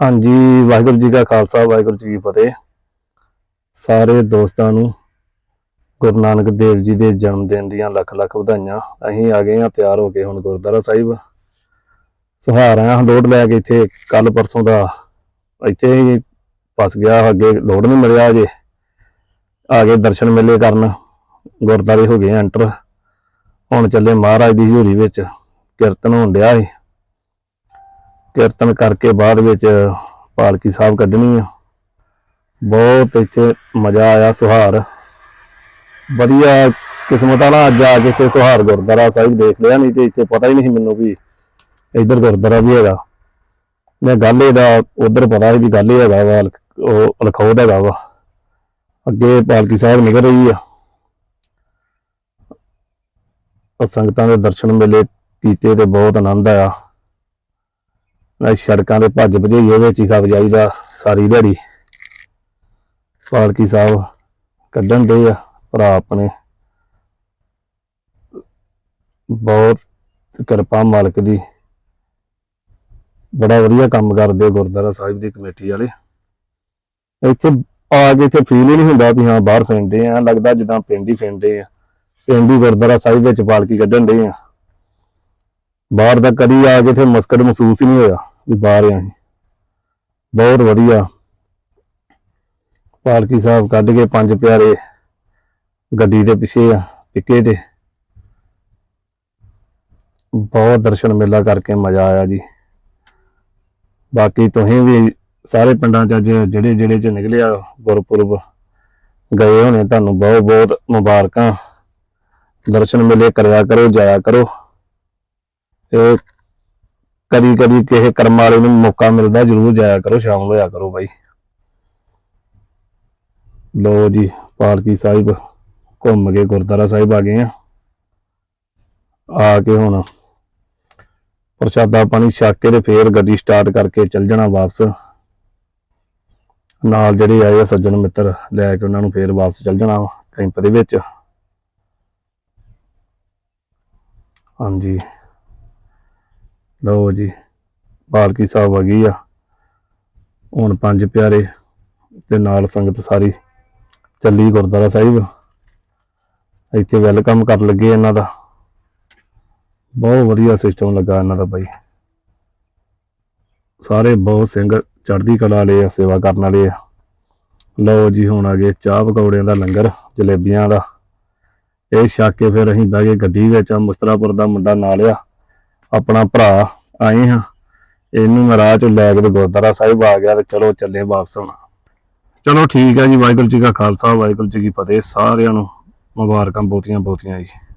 ਹਾਂਜੀ, ਵਾਹਿਗੁਰੂ ਜੀ ਕਾ ਖਾਲਸਾ, ਵਾਹਿਗੁਰੂ ਜੀ ਕੀ ਫਤਿਹ। ਸਾਰੇ ਦੋਸਤਾਂ ਨੂੰ ਗੁਰੂ ਨਾਨਕ ਦੇਵ ਜੀ ਦੇ ਜਨਮ ਦਿਨ ਦੀਆਂ ਲੱਖ ਲੱਖ ਵਧਾਈਆਂ। ਅਸੀਂ ਆ ਗਏ ਹਾਂ, ਤਿਆਰ ਹੋ ਕੇ ਹੁਣ ਗੁਰਦੁਆਰਾ ਸਾਹਿਬ। ਸੁਹਾਰ ਆਇਆ ਲੋਡ ਲੈ ਕੇ ਇੱਥੇ ਕੱਲ ਪਰਸੋਂ ਦਾ ਇੱਥੇ ਹੀ ਫਸ ਗਿਆ, ਅੱਗੇ ਲੋਡ ਨਹੀਂ ਮਿਲਿਆ ਅਜੇ। ਆ ਗਏ ਦਰਸ਼ਨ ਮੇਲੇ ਕਰਨ, ਗੁਰਦੁਆਰੇ ਹੋ ਗਏ ਐਂਟਰ ਹੁਣ ਚੱਲੇ ਮਹਾਰਾਜ ਦੀ ਹਜ਼ੂਰੀ ਵਿੱਚ, ਕੀਰਤਨ ਹੋਣ ਡਿਆ ਸੀ। ਕੀਰਤਨ ਕਰਕੇ ਬਾਅਦ ਵਿੱਚ ਪਾਲਕੀ ਸਾਹਿਬ ਕੱਢਣੀ ਆ। ਬਹੁਤ ਇੱਥੇ ਮਜ਼ਾ ਆਇਆ ਸੁਹਾਰ। ਵਧੀਆ ਕਿਸਮਤ ਵਾਲਾ ਅੱਜ ਆ ਕੇ ਇੱਥੇ ਸੁਹਾਰ ਗੁਰਦੁਆਰਾ ਸਾਹਿਬ ਦੇਖ ਲਿਆ, ਨਹੀਂ ਤੇ ਇੱਥੇ ਪਤਾ ਹੀ ਨਹੀਂ ਸੀ ਮੈਨੂੰ ਵੀ ਇੱਧਰ ਗੁਰਦੁਆਰਾ ਵੀ ਹੈਗਾ। ਮੈਂ ਗਾਲੇ ਦਾ ਉਧਰ ਪਤਾ ਸੀ ਵੀ ਗਾਲੇ ਹੈਗਾ ਵਾ ਅਲਖ- ਉਹ ਲਖੌਦ ਹੈਗਾ ਵਾ। ਅੱਗੇ ਪਾਲਕੀ ਸਾਹਿਬ ਨਿਕਲ ਰਹੀ ਆ। ਸੰਗਤਾਂ ਦੇ ਦਰਸ਼ਨ ਮੇਲੇ ਕੀਤੇ ਤੇ ਬਹੁਤ ਆਨੰਦ ਆਇਆ। ਸੜਕਾਂ ਦੇ ਭੱਜ ਭਜਈਏ ਵਿੱਚ ਹੀ ਖਪ ਜਾਈਦਾ ਸਾਰੀ ਦਿਹਾੜੀ। ਪਾਲਕੀ ਸਾਹਿਬ ਕੱਢਣ ਦੇ ਆ, ਭਰਾ ਆਪਣੇ। ਬਹੁਤ ਕਿਰਪਾ ਮਾਲਕ ਦੀ। ਬੜਾ ਵਧੀਆ ਕੰਮ ਕਰਦੇ ਗੁਰਦੁਆਰਾ ਸਾਹਿਬ ਦੀ ਕਮੇਟੀ ਵਾਲੇ। ਇੱਥੇ ਆ ਕੇ ਇੱਥੇ ਫੀਲ ਹੀ ਨਹੀਂ ਹੁੰਦਾ ਵੀ ਹਾਂ, ਬਾਹਰ ਫਿਰਦੇ ਆ, ਲੱਗਦਾ ਜਿੱਦਾਂ ਪਿੰਡ ਹੀ ਫਿਰਦੇ ਆ। ਪਿੰਡ ਹੀ ਗੁਰਦੁਆਰਾ ਸਾਹਿਬ ਵਿੱਚ ਪਾਲਕੀ ਕੱਢਣ ਦੇ ਆ। ਬਾਹਰ ਦਾ ਕਦੀ ਆ ਕੇ ਇੱਥੇ ਮਸਕਟ ਮਹਿਸੂਸ ਹੀ ਨਹੀਂ ਹੋਇਆ। ਵੀ ਬਾਹਰ ਆ ਬਹੁਤ ਵਧੀਆ। ਪਾਲਕੀ ਸਾਹਿਬ ਕੱਢ ਕੇ ਪੰਜ ਪਿਆਰੇ ਗੱਡੀ ਦੇ ਪਿੱਛੇ ਆ, ਪਿੱਕੇ ਤੇ ਬਹੁਤ ਦਰਸ਼ਨ ਮੇਲਾ ਕਰਕੇ ਮਜ਼ਾ ਆਇਆ ਜੀ। ਬਾਕੀ ਤੁਸੀਂ ਵੀ ਸਾਰੇ ਪਿੰਡਾਂ ਚ ਅੱਜ ਜਿਹੜੇ ਜਿਹੜੇ ਚ ਨਿਕਲਿਆ ਗੁਰਪੁਰਬ, ਗਏ ਹੋਣੇ, ਤੁਹਾਨੂੰ ਬਹੁਤ ਬਹੁਤ ਮੁਬਾਰਕਾਂ। ਦਰਸ਼ਨ ਮੇਲੇ ਕਰਿਆ ਕਰੋ, ਜਾਇਆ ਕਰੋ। ਇਹ ਕਦੀ ਕਦੀ ਕਿਸੇ ਕਰਮ ਵਾਲੇ ਨੂੰ ਮੌਕਾ ਮਿਲਦਾ, ਜਰੂਰ ਜਾਇਆ ਕਰੋ ਸ਼ਾਮਲ ਹੋਇਆ ਕਰੋ ਬਾਈ। ਲੋ ਜੀ, ਪਾਲਕੀ ਸਾਹਿਬ ਘੁੰਮ ਕੇ ਗੁਰਦੁਆਰਾ ਸਾਹਿਬ ਆ ਗਏ ਆ। ਆ ਕੇ ਹੁਣ ਪ੍ਰਸ਼ਾਦਾ ਪਾਣੀ ਛਕ ਕੇ ਤੇ ਫੇਰ ਗੱਡੀ ਸਟਾਰਟ ਕਰਕੇ ਚੱਲ ਜਾਣਾ ਵਾਪਸ। ਨਾਲ ਜਿਹੜੇ ਆਏ ਆ ਸੱਜਣ ਮਿੱਤਰ, ਲੈ ਕੇ ਉਹਨਾਂ ਨੂੰ ਫੇਰ ਵਾਪਸ ਚੱਲ ਜਾਣਾ ਕੈਂਪ ਦੇ ਵਿੱਚ। ਹਾਂਜੀ। ਲਓ ਜੀ, ਪਾਲਕੀ ਸਾਹਿਬ ਆ ਗਈ ਆ। ਹੁਣ ਪੰਜ ਪਿਆਰੇ ਤੇ ਨਾਲ ਸੰਗਤ ਸਾਰੀ ਚੱਲੀ ਗੁਰਦੁਆਰਾ ਸਾਹਿਬ। ਇੱਥੇ ਵੈਲਕਮ ਕਰਨ ਲੱਗੇ ਇਹਨਾਂ ਦਾ। ਬਹੁਤ ਵਧੀਆ ਸਿਸਟਮ ਲੱਗਾ ਇਹਨਾਂ ਦਾ ਬਾਈ। ਸਾਰੇ ਬਹੁਤ ਸਿੰਘ ਚੜ੍ਹਦੀ ਕਲਾ ਵਾਲੇ ਆ, ਸੇਵਾ ਕਰਨ ਵਾਲੇ ਆ। ਲਓ ਜੀ, ਹੁਣ ਆ ਗਏ ਚਾਹ ਪਕੌੜਿਆਂ ਦਾ ਲੰਗਰ, ਜਲੇਬੀਆਂ ਦਾ। ਇਹ ਛੱਕ ਕੇ ਫਿਰ ਅਸੀਂ ਬਹਿ ਗਏ ਗੱਡੀ ਵਿੱਚ ਮੁਸਤਰਾਪੁਰ ਦਾ ਮੁੰਡਾ ਨਾਲ ਆ। ਆਪਣਾ ਭਰਾ ਆਏ ਹਾਂ। ਇਹਨੂੰ ਮੈਂ ਰਾਹ ਚ ਲੈ ਕੇ ਤੇ ਗੁਰਦੁਆਰਾ ਸਾਹਿਬ ਆ ਗਿਆ ਤੇ ਚਲੋ ਚੱਲੇ ਵਾਪਸ ਹੁਣ। ਚਲੋ ਠੀਕ ਹੈ ਜੀ, ਵਾਹਿਗੁਰੂ ਜੀ ਕਾ ਖਾਲਸਾ, ਵਾਹਿਗੁਰੂ ਜੀ ਕੀ ਫਤਿਹ ਸਾਰਿਆਂ ਨੂੰ ਮੁਬਾਰਕਾਂ ਬਹੁਤੀਆਂ ਬਹੁਤੀਆਂ ਜੀ।